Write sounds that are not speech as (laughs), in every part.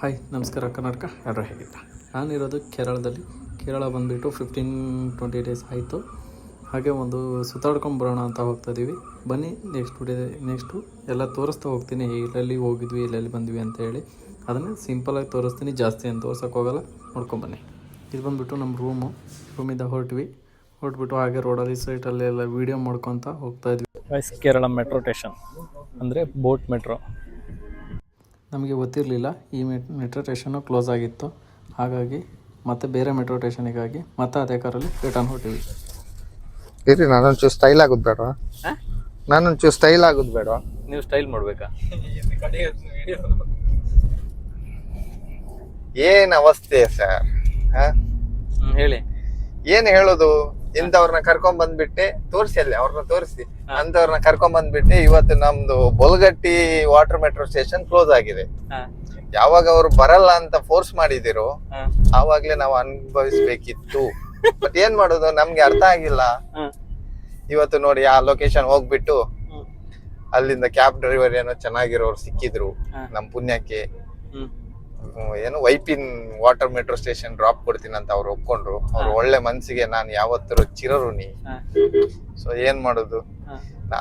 Hi ನಮಸ್ಕಾರ ಕರ್ನಾಟಕ. ಎಲ್ಲರೂ ಹೇಗಿದ್ದೀರಾ ನಾನಿರೋದು ಕೇರಳದಲ್ಲಿ. ಕೇರಳ ಬಂದುಬಿಟ್ಟು ಫಿಫ್ಟೀನ್ ಟ್ವೆಂಟಿ ಡೇಸ್ ಆಯಿತು. ಹಾಗೆ ಒಂದು ಸುತ್ತಾಡ್ಕೊಂಡು ಬರೋಣ ಅಂತ ಹೋಗ್ತಾ ಇದ್ದೀವಿ ಬನ್ನಿ ನೆಕ್ಸ್ಟ್ ಡೇ ನೆಕ್ಸ್ಟು ಎಲ್ಲ ತೋರಿಸ್ತಾ ಹೋಗ್ತೀನಿ. ಎಲ್ಲೆಲ್ಲಿ ಹೋಗಿದ್ವಿ, ಎಲ್ಲೆಲ್ಲಿ ಬಂದ್ವಿ ಅಂತ ಹೇಳಿ. ಅದನ್ನು ಸಿಂಪಲಾಗಿ ತೋರಿಸ್ತೀನಿ. ಜಾಸ್ತಿ ಏನು ತೋರ್ಸೋಕೆ ಹೋಗೋಲ್ಲ. ನೋಡ್ಕೊಂಬನ್ನಿ ಇದು ಬಂದುಬಿಟ್ಟು ನಮ್ಮ ರೂಮು ರೂಮಿಂದ ಹೊರಟ್ವಿ. ಹೊರಟ್ಬಿಟ್ಟು ಹಾಗೆ ರೋಡಲ್ಲಿ ಸೈಟಲ್ಲಿ ಎಲ್ಲ ವೀಡಿಯೋ ಮಾಡ್ಕೊತ ಹೋಗ್ತಾ ಇದ್ವಿ. ಕೇರಳ ಮೆಟ್ರೋ ಸ್ಟೇಷನ್ ಅಂದರೆ ಬೋಟ್ ಮೆಟ್ರೋ ನಮಗೆ ಗೊತ್ತಿರಲಿಲ್ಲ ಈ ಮೆಟ್ ಮೆಟ್ರೋ ಸ್ಟೇಷನ್ನು ಕ್ಲೋಸ್ ಆಗಿತ್ತು. ಹಾಗಾಗಿ ಮತ್ತೆ ಬೇರೆ ಮೆಟ್ರೋ ಸ್ಟೇಷನಿಗಾಗಿ ಮತ್ತೆ ಅದೇ ಕಾರಲ್ಲಿ ರಿಟರ್ನ್ ಹೊಟ್ಟಿವಿ ಇರಿ ನಾನೊಂಚೂರು ಸ್ಟೈಲ್ ಆಗೋದು ಬೇಡವಾ? ನಾನೊಂಚೂರು ಸ್ಟೈಲ್ ಆಗೋದು ಬೇಡ ನೀವು ಸ್ಟೈಲ್ ಮಾಡಬೇಕಾ? ಏನು ಅವಸ್ಥೆ ಸರ್? ಹೇಳಿ. ಏನು ಹೇಳೋದು? ಇಂಥವ್ರನ್ನ ಕರ್ಕೊಂಡ್ ಬಂದ್ಬಿಟ್ಟೆ ತೋರಿಸಿ ಅಲ್ಲಿ ಅವ್ರನ್ನ ತೋರಿಸಿ. ಅಂತವ್ರನ್ನ ಕರ್ಕೊಂಡ್ ಬಂದ್ಬಿಟ್ಟು ಇವತ್ತು ನಮ್ದು Bolgatty water metro station close ಆಗಿದೆ. ಯಾವಾಗ ಅವ್ರು ಬರಲ್ಲ ಅಂತ ಫೋರ್ಸ್ ಮಾಡಿದಿರೋ ಆವಾಗ್ಲೇ ನಾವು ಅನುಭವಿಸ್ಬೇಕಿತ್ತು. (laughs) ಬಟ್ ಏನ್ ಮಾಡೋದು? ನಮ್ಗೆ ಅರ್ಥ ಆಗಿಲ್ಲ. ಇವತ್ತು ನೋಡಿ ಆ ಲೊಕೇಶನ್ ಹೋಗ್ಬಿಟ್ಟು ಅಲ್ಲಿಂದ ಕ್ಯಾಬ್ ಡ್ರೈವರ್ ಏನೋ ಚೆನ್ನಾಗಿರೋರು ಸಿಕ್ಕಿದ್ರು ನಮ್ ಪುಣ್ಯಕ್ಕೆ. ಏನು Vypin water metro station drop ಕೊಡ್ತೀನಿ ಅಂತ ಅವ್ರು ಒಪ್ಕೊಂಡ್ರು. ಅವ್ರು ಒಳ್ಳೆ ಮನ್ಸಿಗೆ ನಾನು ಯಾವತ್ತರೂ ಚಿರಋಣಿ. ಸೊ ಏನ್ ಮಾಡೋದು?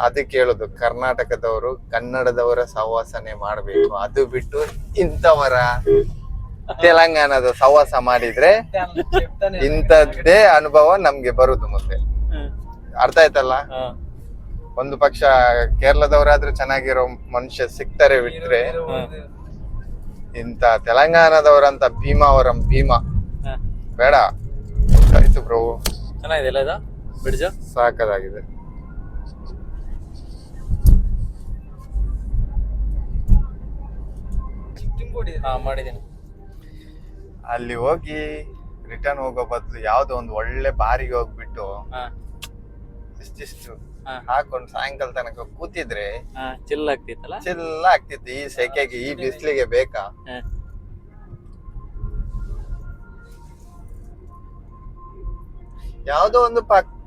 ಅದಕ್ಕೆ ಹೇಳುದು ಕರ್ನಾಟಕದವರು ಕನ್ನಡದವರ ಸಹವಾಸನೆ ಮಾಡ್ಬೇಕು. ಅದು ಬಿಟ್ಟು ಇಂಥವರ ತೆಲಂಗಾಣದ ಸಹವಾಸ ಮಾಡಿದ್ರೆ ಇಂಥದ್ದೇ ಅನುಭವ ನಮ್ಗೆ ಬರುದು ಮುಂದೆ. ಅರ್ಥ ಆಯ್ತಲ್ಲ? ಒಂದು ಪಕ್ಷ ಕೇರಳದವರಾದ್ರೂ ಚೆನ್ನಾಗಿರೋ ಮನುಷ್ಯ ಸಿಗ್ತಾರೆ ಬಿಟ್ರೆ ಇಂತ ತೆಲಂಗಾಣದವರಂತ ಭೀಮಾ ಅವರಂ ಭೀಮಾ. ಬೇಡ. ಆಯ್ತು ಬ್ರೋ ಚೆನ್ನಾಗಿದೆಯಲ್ಲ ಇದು? ಬ್ರಿಡ್ಜ್ ಸಾಕದಾಗಿದೆ ಹಾ ಮಾಡಿದ್ದೀನಿ. ಅಲ್ಲಿ ಹೋಗಿ ರಿಟರ್ನ್ ಹೋಗೋ ಬದಲು ಯಾವ್ದೋ ಒಂದು ಒಳ್ಳೆ ಬಾರಿಗೆ ಹೋಗ್ಬಿಟ್ಟು ಇಷ್ಟಿಷ್ಟು. ಹಾಕೊಂಡು ಸಾಯಂಕಾಲ ತನಕ ಕೂತಿದ್ರೆ ಹಾ ಚಿಲ್ ಆಗ್ತಿತ್ತಲ್ಲ? ಚಿಲ್ಲ ಆಗ್ತಿತ್ತು. ಈ ಸೆಕೆಗೆ ಈ ಬಿಸಿಲಿಗೆ ಬೇಕಾ? ಯಾವುದೋ ಒಂದು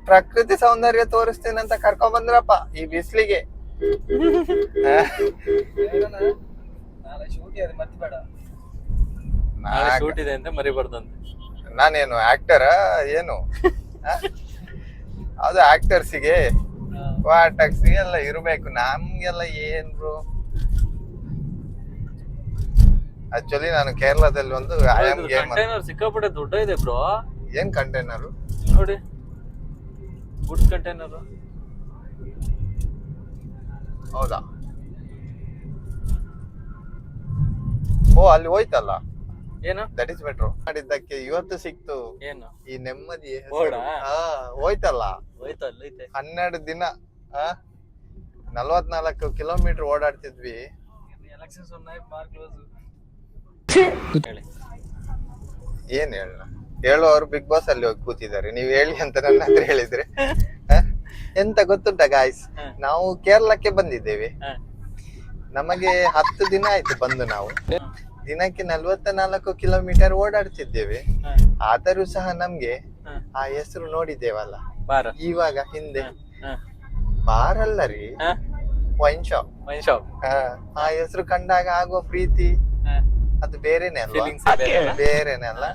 ಪ್ರಕೃತಿ ಸೌಂದರ್ಯ ತೋರಿಸ್ತೀನಿ ಅಂತ ಕರ್ಕೊಂಡ್ ಬಂದ್ರಪ್ಪ ಈ ಬಿಸ್ಲಿಗೆ. ನಾನೇನು ಆಕ್ಟರ ಏನು? ಅದು (laughs) ಆಕ್ಟರ್ಸಿಗೆ ವಾಟರ್ಸ್ಗೆ ಎಲ್ಲ ಇರಬೇಕು. ನಮ್ಗೆಲ್ಲ ಏನ್ ಬ್ರೋ ಆಕ್ಚುಲಿ ನಾನು ಕೇರಳದಲ್ಲಿ ಒಂದು ಐ ಆಮ್ ಗೇಮ್ ಕಂಟೈನರ್ ಸಿಕ್ಕಾಪಟ್ಟೆ ದೊಡ್ಡ ಇದೆ ಬ್ರೋ ಏನ್ ಕಂಟೈನರ್ ನೋಡಿ. ಗುಡ್ ಕಂಟೈನರ್ ಹೌದಾ? ಓ ಅಲ್ಲಿ ಹೋಯ್ತಲ್ಲ? ಏನು? ದಟ್ ಇಸ್ ಬೆಟ್ರು ಮಾಡಿದ್ದಕ್ಕೆ ಇವತ್ತು ಸಿಕ್ತು. ಏನು? ಈ ನೆಮ್ಮದಿ ಹೋಯ್ತಲ್ಲ? ಹೋಯ್ತು ಅಲ್ಲೈತೆ ಹನ್ನೆರಡು ದಿನ ಆ? ನಲ್ವತ್ನಾಲ್ಕು ಕಿಲೋಮೀಟರ್ ಓಡಾಡ್ತಿದ್ವಿ. ಏನ್ ಹೇಳ ಹೇಳುವವರು ಬಿಗ್ ಬಾಸ್ ಅಲ್ಲಿ ಹೋಗಿ ಕೂತಿದ್ದಾರೆ. ನೀವ್ ಹೇಳಿ ಅಂತ ನನ್ನ ಹತ್ರ ಹೇಳಿದ್ರೆ? ಎಂತ ಗೊತ್ತುಂಟ ಗಾಯ್ಸ್ ನಾವು ಕೇರಳಕ್ಕೆ ಬಂದಿದ್ದೇವೆ. ನಮಗೆ ಹತ್ತು ದಿನ ಆಯ್ತು ಬಂದು ನಾವು. ದಿನಕ್ಕೆ ನಲ್ವತ್ತ ನಾಲ್ಕು ಕಿಲೋಮೀಟರ್ ಓಡಾಡ್ತಿದ್ದೇವೆ. ಆದರೂ ಸಹ ನಮ್ಗೆ ಆ ಹೆಸರು ನೋಡಿದ್ದೇವಲ್ಲ. ಇವಾಗ ಹಿಂದೆ ಹಾ. ಅಲ್ಲ ರೀ ಹಾ ವೈನ್ ಶಾಪ್ ವೈನ್ ಶಾಪ್ ಆ ಹೆಸರು ಕಂಡಾಗ ಆಗುವ ಪ್ರೀತಿ ಅದು ಬೇರೆನೆ ಅಲ್ವಾ? ಫೀಲಿಂಗ್ಸ್ ಅಲ್ಲ? ಬೇರೆನೆ ಅಲ್ಲ?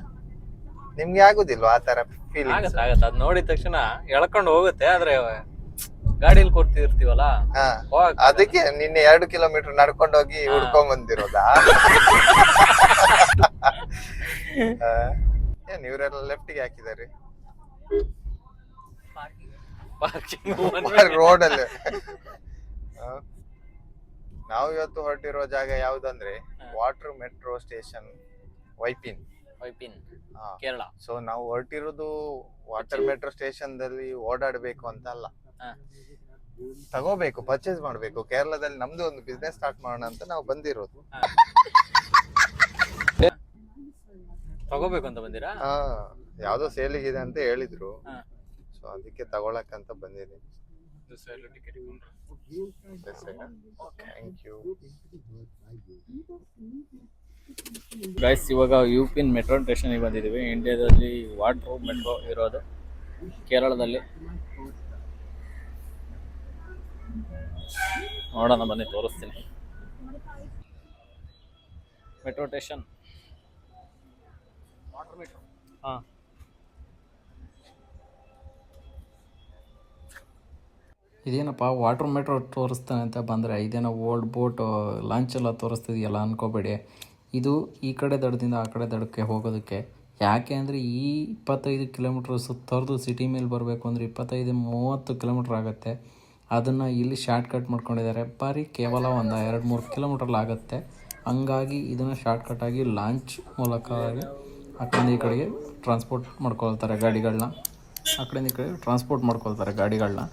ನಿಮ್ಗೆ ಆಗುದಿಲ್ವಾ ಆ ತರ ಫೀಲಿಂಗ್ಸ್ ಆಗತ್ತೆ ಆಗತ್ತೆ. ಅದ್ ನೋಡಿದ ತಕ್ಷಣ ಎಳ್ಕೊಂಡು ಹೋಗುತ್ತೆ ಆದ್ರೆ ಗಾಡಿಯಲ್ಲಿ ಕೊಡ್ತಿರ್ತೀವಲ್ಲ ಹಾ. ಹೋಗಕ್ ಅದಕ್ಕೆ ನಿನ್ನೆ ಎರಡು ಕಿಲೋಮೀಟರ್ ನಡ್ಕೊಂಡು ಹೋಗಿ ಹುಡ್ಕೊಂಡ್ ಬಂದಿರೋದಾ? (laughs) ಏನ್ ಇವರೆಲ್ಲ ಲೆಫ್ಟಿಗೆ ಹಾಕಿದ್ದಾರೆ ಪಾರ್ಕಿಂಗ್ (laughs) ರೋಡ್ ಅಲ್ಲಿ ನಾವು ಇವತ್ತು ಹೊರಟಿರೋ ಜಾಗ ಯಾವ್ದಂದ್ರೆ water metro station Vypin. Vypin Kerala. So ನಾವು ಹೊರಟಿರೋದು ವಾಟರ್ ಮೆಟ್ರೋ ಸ್ಟೇಷನ್ ದಲ್ಲಿ ಓಡಾಡ್ಬೇಕು ಅಂತ ಅಲ್ಲ. ತಗೋಬೇಕು ಪರ್ಚೇಸ್ ಮಾಡ್ಬೇಕು. ಕೇರಳದಲ್ಲಿ ನಮ್ದು ಒಂದು ಬಿಸ್ನೆಸ್ ಸ್ಟಾರ್ಟ್ ಮಾಡೋಣ ಅಂತ ನಾವು ಬಂದಿರೋದು. ತಗೋಬೇಕು ಅಂತ ಬಂದಿರಾ? ಯಾವ್ದೋ ಸೇಲಿಗಿದೆ ಅಂತ ಹೇಳಿದ್ರು. ಸೊ ಅದಕ್ಕೆ ತಗೊಳಕಂತ ಬಂದಿದ್ದೀನಿ. ಥ್ಯಾಂಕ್ ಯು ಗೈಸ್ ಇವಾಗ ಯು ಪಿನ್ ಮೆಟ್ರೋ ಸ್ಟೇಷನ್ಗೆ ಬಂದಿದ್ದೀವಿ. ಇಂಡಿಯಾದಲ್ಲಿ ವಾಟರ್ ಮೆಟ್ರೋ ಇರೋದು. ಕೇರಳದಲ್ಲಿ. ನೋಡೋಣ ಬನ್ನಿ ತೋರಿಸ್ತೀನಿ. ಮೆಟ್ರೋ ಸ್ಟೇಷನ್ ಹಾಂ. ಇದೇನಪ್ಪ ವಾಟರ್ ಮೆಟ್ರೋ ತೋರಿಸ್ತಾನೆ ಅಂತ ಬಂದರೆ ಇದೇನೋ ಓಲ್ಡ್ ಬೋಟ್ ಲಾಂಚ್ ಎಲ್ಲ ತೋರಿಸ್ತಿದೆಯಲ್ಲ ಅಂದ್ಕೋಬೇಡಿ ಇದು ಈ ಕಡೆ ದಡದಿಂದ ಆ ಕಡೆ ದಡಕ್ಕೆ ಹೋಗೋದಕ್ಕೆ. ಯಾಕೆ ಅಂದರೆ ಈ ಇಪ್ಪತ್ತೈದು ಕಿಲೋಮೀಟ್ರ್ ಸುತ್ತವರೆದು ಸಿಟಿ ಮೇಲೆ ಬರಬೇಕು ಅಂದರೆ ಇಪ್ಪತ್ತೈದು, ಮೂವತ್ತು ಕಿಲೋಮೀಟ್ರ್ ಆಗುತ್ತೆ. ಅದನ್ನು ಇಲ್ಲಿ ಶಾರ್ಟ್ ಕಟ್ ಮಾಡ್ಕೊಂಡಿದ್ದಾರೆ. ಬರೀ ಕೇವಲ ಒಂದು ಎರಡು, ಮೂರು ಕಿಲೋಮೀಟ್ರಲ್ಲಿ ಆಗುತ್ತೆ. ಹಂಗಾಗಿ ಇದನ್ನು ಶಾರ್ಟ್ ಕಟ್ಟಾಗಿ ಲಾಂಚ್ ಮೂಲಕ ಆ ಕಡೆಯಿಂದ ಈ ಕಡೆಗೆ ಟ್ರಾನ್ಸ್ಪೋರ್ಟ್ ಮಾಡ್ಕೊಳ್ತಾರೆ ಗಾಡಿಗಳನ್ನ ಆ ಕಡೆಯಿಂದ ಈ ಕಡೆ ಟ್ರಾನ್ಸ್ಪೋರ್ಟ್ ಮಾಡ್ಕೊಳ್ತಾರೆ ಗಾಡಿಗಳನ್ನ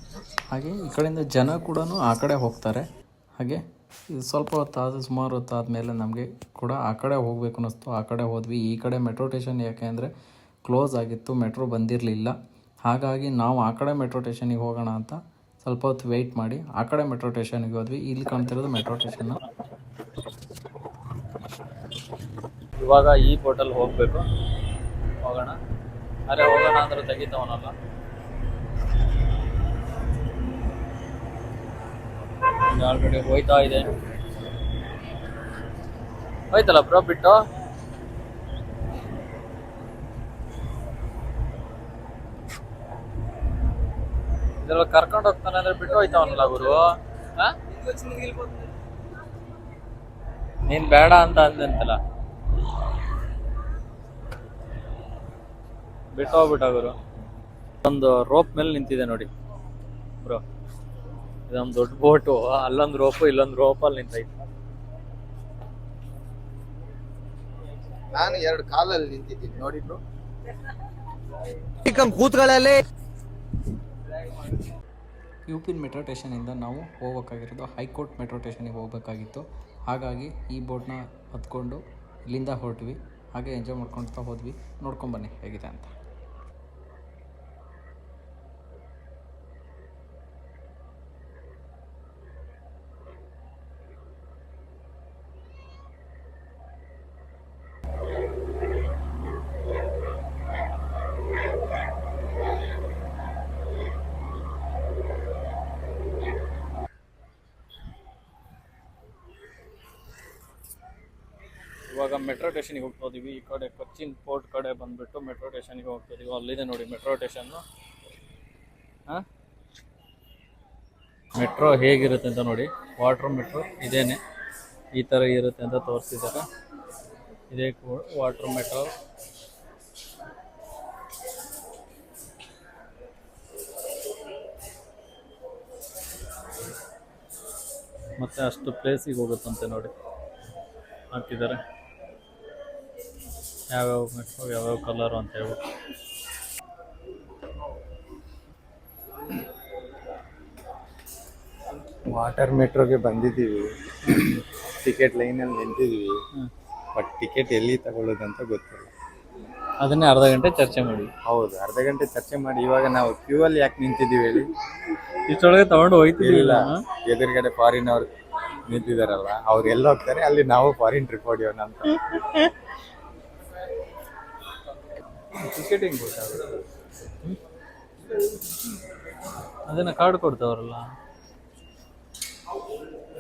ಹಾಗೆ ಈ ಕಡೆಯಿಂದ ಜನ ಕೂಡ ಆ ಕಡೆ ಹೋಗ್ತಾರೆ. ಹಾಗೆ ಇದು ಸ್ವಲ್ಪ ಹೊತ್ತಾದ, ಸುಮಾರು ಹೊತ್ತಾದಮೇಲೆ ನಮಗೆ ಕೂಡ ಆ ಕಡೆ ಹೋಗಬೇಕು ಅನ್ನಿಸ್ತು. ಆ ಕಡೆ ಹೋದ್ವಿ. ಈ ಕಡೆ ಮೆಟ್ರೋ ಸ್ಟೇಷನ್ ಯಾಕೆ ಅಂದರೆ ಕ್ಲೋಸ್ ಆಗಿತ್ತು, ಮೆಟ್ರೋ ಬಂದಿರಲಿಲ್ಲ. ಹಾಗಾಗಿ ನಾವು ಆ ಕಡೆ ಮೆಟ್ರೋ ಸ್ಟೇಷನಿಗೆ ಹೋಗೋಣ ಅಂತ ಸ್ವಲ್ಪ ಹೊತ್ತು ವೆಯ್ಟ್ ಮಾಡಿ ಆ ಕಡೆ ಮೆಟ್ರೋ ಸ್ಟೇಷನ್ಗೆ ಹೋದ್ವಿ. ಇಲ್ಲಿ ಕಾಣ್ತಿರೋದು ಮೆಟ್ರೋ ಸ್ಟೇಷನ್. ಇವಾಗ ಈ ಹೋಟೆಲ್ ಹೋಗಬೇಕು. ಹೋಗೋಣ. ಅರೆ ಹೋಗೋಣ ಅಂದ್ರೆ ತೆಗಿತಾವನಲ್ಲ. ಆಲ್ರೆಡಿ ಹೋಯ್ತಾ ಇದೆ. ಹೋಯ್ತಲ್ಲ ಬ್ರೋ ಬಿಟ್ಟು? ಇದೆಲ್ಲ ಕರ್ಕೊಂಡು ಹೋಗ್ತಾನೆ ಅಂದ್ರೆ ಬಿಟ್ಟು ಹೋಯ್ತಾವನಲ್ಲ ಗುರು? ನೀನ್ ಬೇಡ ಅಂತ ಅಂದಂತಲ್ಲ ಬಿಟ್ಟು ಹೋಗ್ಬಿಟ್ಟ ಗುರು. ಒಂದು ರೋಪ್ ಮೇಲೆ ನಿಂತಿದೆ ನೋಡಿ. ಬ್ರೋ ಇದೊಂದು ದೊಡ್ಡ ಬೋಟು ಅಲ್ಲೊಂದು ರೋಪು ಇಲ್ಲೊಂದು ರೋಪಲ್ಲಿ ನಿಂತೈತೆ. ನಾನು ಎರಡು ಕಾಲಲ್ಲಿ ನಿಂತಿದ್ದೀನಿ ನೋಡಿದ್ರು ಕೂತ್ಗಳಲ್ಲಿ ಯು ಪಿ ಮೆಟ್ರೋ ಸ್ಟೇಷನಿಂದ ನಾವು ಹೋಗ್ಬೇಕಾಗಿರೋದು ಹೈಕೋರ್ಟ್ ಮೆಟ್ರೋ ಸ್ಟೇಷನಿಗೆ ಹೋಗಬೇಕಾಗಿತ್ತು. ಹಾಗಾಗಿ ಈ ಬೋಟ್ನ ಹತ್ಕೊಂಡು ಇಲ್ಲಿಂದ ಹೊರಟ್ವಿ. ಹಾಗೆ ಎಂಜಾಯ್ ಮಾಡ್ಕೊಳ್ತಾ ಹೋದ್ವಿ. ನೋಡ್ಕೊಂಬನ್ನಿ ಹೇಗಿದೆ ಅಂತ. ಇವಾಗ ಮೆಟ್ರೋ ಸ್ಟೇಷನ್ಗೆ ಹೋಗ್ತಾ ಇದೀವಿ ಈ ಕಡೆ ಕೊಚ್ಚಿನ್ ಪೋರ್ಟ್ ಕಡೆ ಬಂದ್ಬಿಟ್ಟು ಮೆಟ್ರೋ ಸ್ಟೇಷನ್ಗೆ ಹೋಗ್ತಾ ಇದೀವಿ ಅಲ್ಲಿದೆ ನೋಡಿ ಮೆಟ್ರೋ ಸ್ಟೇಷನ್ನು. ಮೆಟ್ರೋ ಹೇಗಿರುತ್ತೆ ಅಂತ ನೋಡಿ. ವಾಟರ್ ಮೆಟ್ರೋ ಇದೇನೆ. ಈ ಥರ ಇರುತ್ತೆ ಅಂತ ತೋರಿಸಿದ್ದಾರೆ. ಇದೇ ವಾಟರ್ ಮೆಟ್ರೋ. ಮತ್ತೆ ಅಷ್ಟು ಪ್ಲೇಸಿಗೆ ಹೋಗುತ್ತಂತೆ ನೋಡಿ. ಹಾಕಿದ್ದಾರೆ. ಯಾವ್ಯಾವ ಮೆಟ್ಲು ಯಾವ್ಯಾವ ಕಲರು ಅಂತ ಹೇಳ್ಬಿಟ್ಟು. ವಾಟರ್ ಮೆಟ್ರೋಗೆ ಬಂದಿದ್ದೀವಿ. ಟಿಕೆಟ್ ಲೈನಲ್ಲಿ ನಿಂತಿದ್ದೀವಿ. ಬಟ್ ಟಿಕೆಟ್ ಎಲ್ಲಿ ತಗೊಳ್ಳೋದಂತ ಗೊತ್ತಿಲ್ಲ. ಅದನ್ನೇ ಅರ್ಧ ಗಂಟೆ ಚರ್ಚೆ ಮಾಡಿ. ಹೌದು ಅರ್ಧ ಗಂಟೆ ಚರ್ಚೆ ಮಾಡಿ. ಇವಾಗ ನಾವು ಕ್ಯೂ ಅಲ್ಲಿ ಯಾಕೆ ನಿಂತಿದ್ದೀವಿ ಹೇಳಿ? ಇಷ್ಟೊಳಗೆ ತಗೊಂಡು ಹೋಯ್ತಿರ್ಲಿಲ್ಲ ಇಲ್ಲ. ಎದುರುಗಡೆ ಫಾರಿನ್ ಅವ್ರು ನಿಂತಿದ್ದಾರಲ್ಲ ಅವ್ರು ಎಲ್ಲ ಹೋಗ್ತಾರೆ? ಅಲ್ಲಿ ನಾವು ಫಾರಿನ್ ಟ್ರಿಪ್ ಹೊಡಿಯೋಣ ಅಂತ. (laughs) ಟಿಕೆಟ್ ಹೆಂಗೆ ಗೊತ್ತಾಗುತ್ತೆ ಅದನ್ನ ಕಾರ್ಡ್ ಕೊಡ್ತಾವ್ರಲ್ಲ.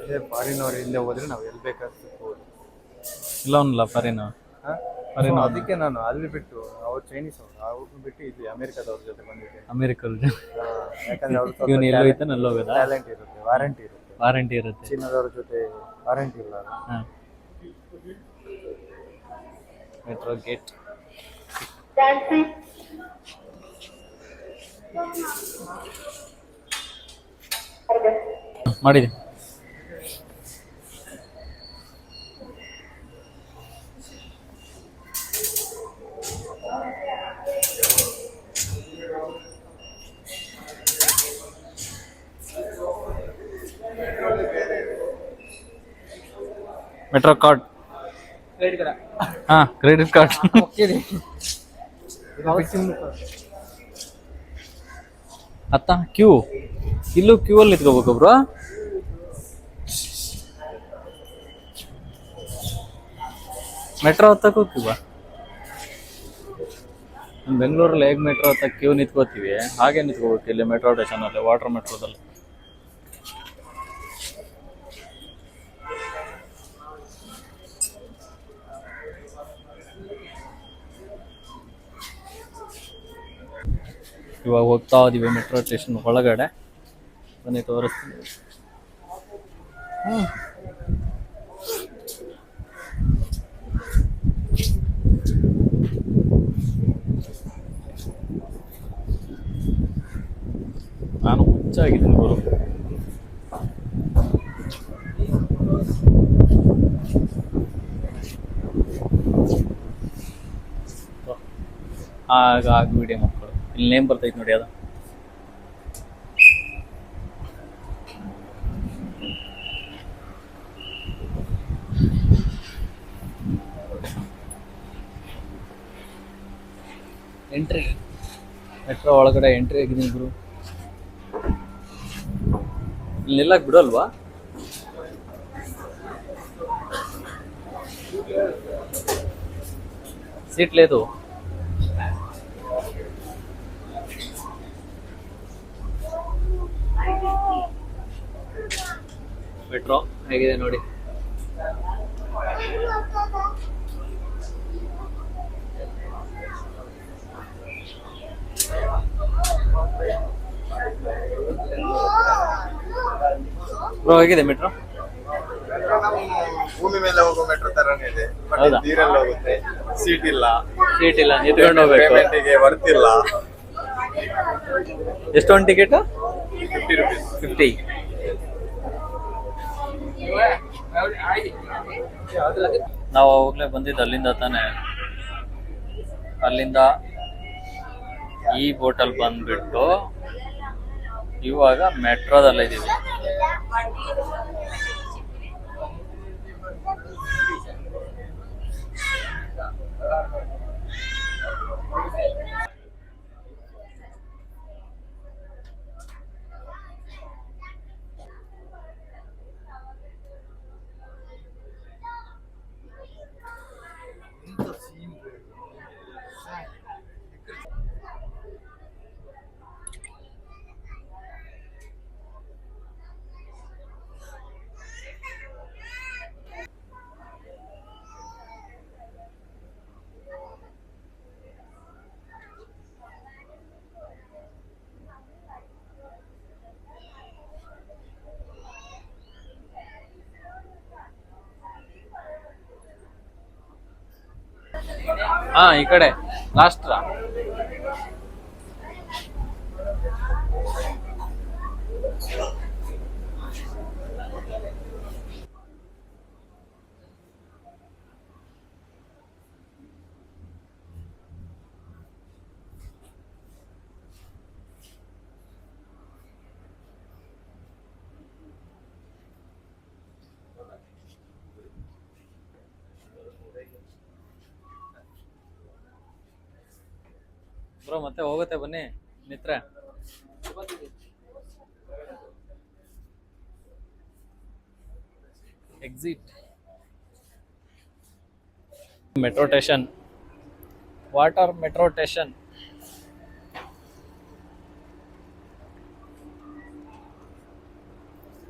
ಅದೇ ಫಾರಿನ್ ಅವ್ರ ಹಿಂದೆ ಹೋದ್ರೆ ನಾವು ಎಲ್ಲಿ ಬೇಕಾದ್ರೂ ಹೋಗ್ಬೋದು. ಇಲ್ಲ ಅವನಲ್ಲ ಫಾರಿನ ಫಾರಿನ ಅದಕ್ಕೆ ನಾನು ಅಲ್ಲಿ ಬಿಟ್ಟು ಅವ್ರು ಚೈನೀಸ್ ಅವರು. ಅವ್ರನ್ನ ಬಿಟ್ಟು ಇಲ್ಲಿ ಅಮೆರಿಕದವ್ರ ಜೊತೆ ಬಂದಿದ್ದೆ ಅಮೆರಿಕಲ್ ಯಾಕಂದ್ರೆ ಅವ್ರ ಇವನು ಎಲ್ಲೋ ಅಲ್ಲಿ ಹೋಗೋದಾ ಟ್ಯಾಲೆಂಟ್ ಇರುತ್ತೆ ವಾರಂಟಿ ಇರುತ್ತೆ. ವಾರಂಟಿ ಇರುತ್ತೆ. ಚೀನಾದವ್ರ ಜೊತೆ ವಾರಂಟಿ ಇಲ್ಲ. ಹಾಂ. ಮೆಟ್ರೋ ಗೇಟ್ ಮಾಡಿದೆ. ಮೆಟ್ರೋ ಕಾರ್ಡ್ ಹಾ ಕ್ರೆಡಿಟ್ ಕಾರ್ಡ್ ಅತ್ತ ಕ್ಯೂ. ಇಲ್ಲೂ ಕ್ಯೂ ಅಲ್ಲಿ ನಿಂತ್ಕೋಬೇಕು ಬ್ರೋ ಮೆಟ್ರೋ ಹತ್ತಕ್ಕೂ ಕ್ಯೂ ಬೆಂಗಳೂರಲ್ಲಿ ಹೇಗೆ ಮೆಟ್ರೋ ಹತ್ತಕ್ಕೆ ಕ್ಯೂ ನಿಂತ್ಕೋತೀವಿ? ಹಾಗೆ ನಿಂತ್ಕೋಬೇಕು ಇಲ್ಲಿ ಮೆಟ್ರೋ ಸ್ಟೇಷನಲ್ಲಿ ವಾಟರ್ ಮೆಟ್ರೋದಲ್ಲಿ. ಇವಾಗ ಹೋಗ್ತಾ ಇದೀವಿ ಮೆಟ್ರೋ ಸ್ಟೇಷನ್ ಒಳಗಡೆ. ಬನ್ನಿ ತೋರಿಸ್ತೀನಿ. ನಾನು ಹುಚ್ಚಾಗಿದ್ದೀನಿ ಗುರು. ಆಗ ಆಗ ಇಲ್ಲಿ ನೇಮ್ ಬರ್ತೈತಿ ನೋಡಿ ಅದು. ಎಂಟ್ರಿ ಮೆಟ್ರೋ ಒಳಗಡೆ ಎಂಟ್ರಿ ಆಗಿದ್ದೀನಿ ಗುರು. ಇಲ್ಲಿ ನಿಲ್ಲಕ್ಕೆ ಬಿಡೋಲ್ವಾ? ಸೀಟ್ ಮೆಟ್ರೋ ಹೇಗಿದೆ ನೋಡಿ. ಬ್ರೋ ಹೇಗಿದೆ ಮೆಟ್ರೋ ಭೂಮಿ ಮೇಲೆ ಹೋಗೋ ಮೆಟ್ರೋ ತರನೇ ಇದೆ. ಹೌದಾ? ನೀರಲ್ಲಿ ಹೋಗುತ್ತೆ. ಸೀಟ್ ಇಲ್ಲ. ಸೀಟ್ ಇಲ್ಲ ನಿಂತ್ಕೊಂಡು ಹೋಗ್ಬೇಕು. Payment ಗೆ ಬರ್ತಿಲ್ಲ ಎಷ್ಟೊಂದು ಟಿಕೆಟ್ ಫಿಫ್ಟಿ ರುಪೀಸ್ ಫಿಫ್ಟಿ ನಾವು ಅವಾಗಲೇ ಬಂದಿದ್ದು ಅಲ್ಲಿಂದ ತಾನೆ. ಅಲ್ಲಿಂದ ಈ ಬೋಟಲ್ ಬಂದ್ಬಿಟ್ಟು ಇವಾಗ ಮೆಟ್ರೋದಲ್ಲಿದ್ದೀವಿ ಹಾ ಈ ಕಡೆ. ಲಾಸ್ಟ್ ಮತ್ತೆ ಹೋಗುತ್ತೆ ಬನ್ನಿ ಮಿತ್ರ exit metro station water metro station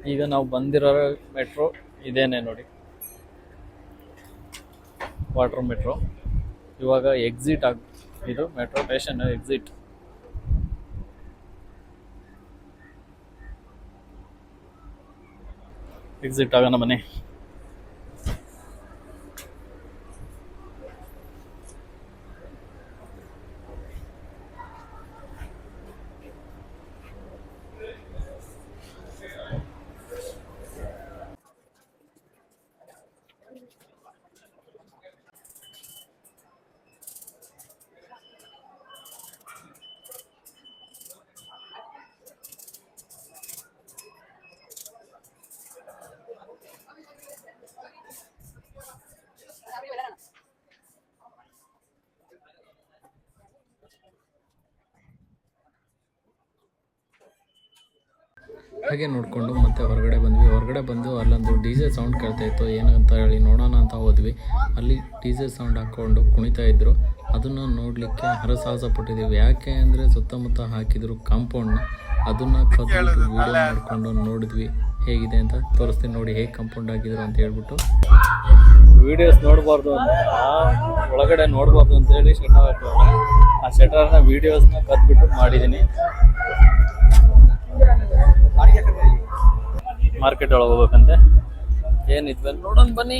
ಈಗ ನಾವು ಬಂದಿರೋ ಮೆಟ್ರೋ ಇದೇನೆ ನೋಡಿ. ವಾಟರ್ ಮೆಟ್ರೋ ಇವಾಗ ಎಕ್ಸಿಟ್ ಆಗ ಇದು ಮೆಟ್ರೋ ಸ್ಟೇಷನ್ ಎಕ್ಸಿಟ್. ಎಕ್ಸಿಟ್ ಆಗೋಣ ಬನ್ನಿ ಹಾಗೆ ನೋಡಿಕೊಂಡು ಮತ್ತೆ ಹೊರಗಡೆ ಬಂದ್ವಿ. ಹೊರಗಡೆ ಬಂದು ಅಲ್ಲೊಂದು ಡಿ ಜೆ ಸೌಂಡ್ ಕೇಳ್ತಾ ಇತ್ತು. ಏನಂತ ಹೇಳಿ ನೋಡೋಣ ಅಂತ ಹೋದ್ವಿ. ಅಲ್ಲಿ ಡಿ ಜೆ ಸೌಂಡ್ ಹಾಕ್ಕೊಂಡು ಕುಣಿತಾ ಇದ್ರು. ಅದನ್ನು ನೋಡಲಿಕ್ಕೆ ಹರಸಾಹಸ ಪಟ್ಟಿದ್ದೀವಿ. ಯಾಕೆ ಅಂದರೆ ಸುತ್ತಮುತ್ತ ಹಾಕಿದ್ರು ಕಾಂಪೌಂಡ್ನ. ಅದನ್ನು ಕದ್ದು ವಿಡಿಯೋ ಮಾಡಿಕೊಂಡು ನೋಡಿದ್ವಿ. ಹೇಗಿದೆ ಅಂತ ತೋರಿಸ್ತೀನಿ ನೋಡಿ ಹೇಗೆ ಕಾಂಪೌಂಡ್ ಹಾಕಿದ್ರು ಅಂತ ಹೇಳ್ಬಿಟ್ಟು. ವಿಡಿಯೋಸ್ ನೋಡಬಾರ್ದು ಅಂತ ಒಳಗಡೆ ನೋಡಬಾರ್ದು ಅಂತ ಹೇಳಿ ಹಾಕೋಣ ಆ ಶಟರ್ನ ವಿಡಿಯೋಸ್ನ ಕದ್ಬಿಟ್ಟು ಮಾಡಿದ್ದೀನಿ ಮಾರ್ಕೆಟ್ ಒಳಗೆ ಹೋಗ್ಬೇಕಂತೆ. ಏನಿದ್ವಿ ನೋಡೋಣ ಬನ್ನಿ.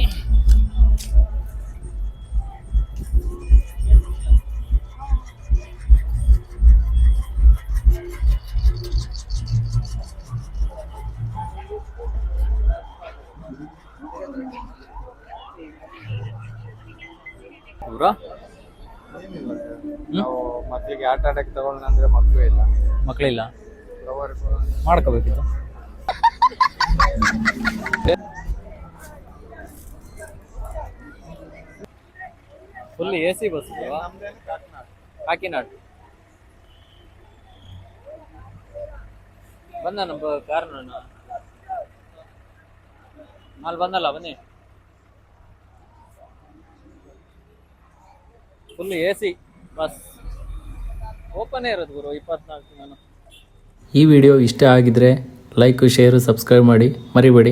ನಾವು ಮಕ್ಕಳಿಗೆ ಆಟ ಆಡಕ್ಕೆ ತಗೊಂಡ್ರೆ ಮಕ್ಕಳು ಇಲ್ಲ. ಮಕ್ಕಳಿಲ್ಲ ಮಾಡ್ಕೋಬೇಕಿತ್ತು. Full A C bus Kakinada. ಬಂದ ನಮ್ಮ ಕಾರ್ ಅಲ್ಲಿ ಬಂದಲ್ಲ, ಬನ್ನಿ. Full A C bus open ಇರೋದು ಗುರು, ಇಪ್ಪತ್ನಾಲ್ಕು ದಿನ. ಈ ವಿಡಿಯೋ ಇಷ್ಟ ಆಗಿದ್ರೆ ಲೈಕ್ ಶೇರು ಸಬ್ಸ್ಕ್ರೈಬ್ ಮಾಡಿ ಮರಿಬೇಡಿ.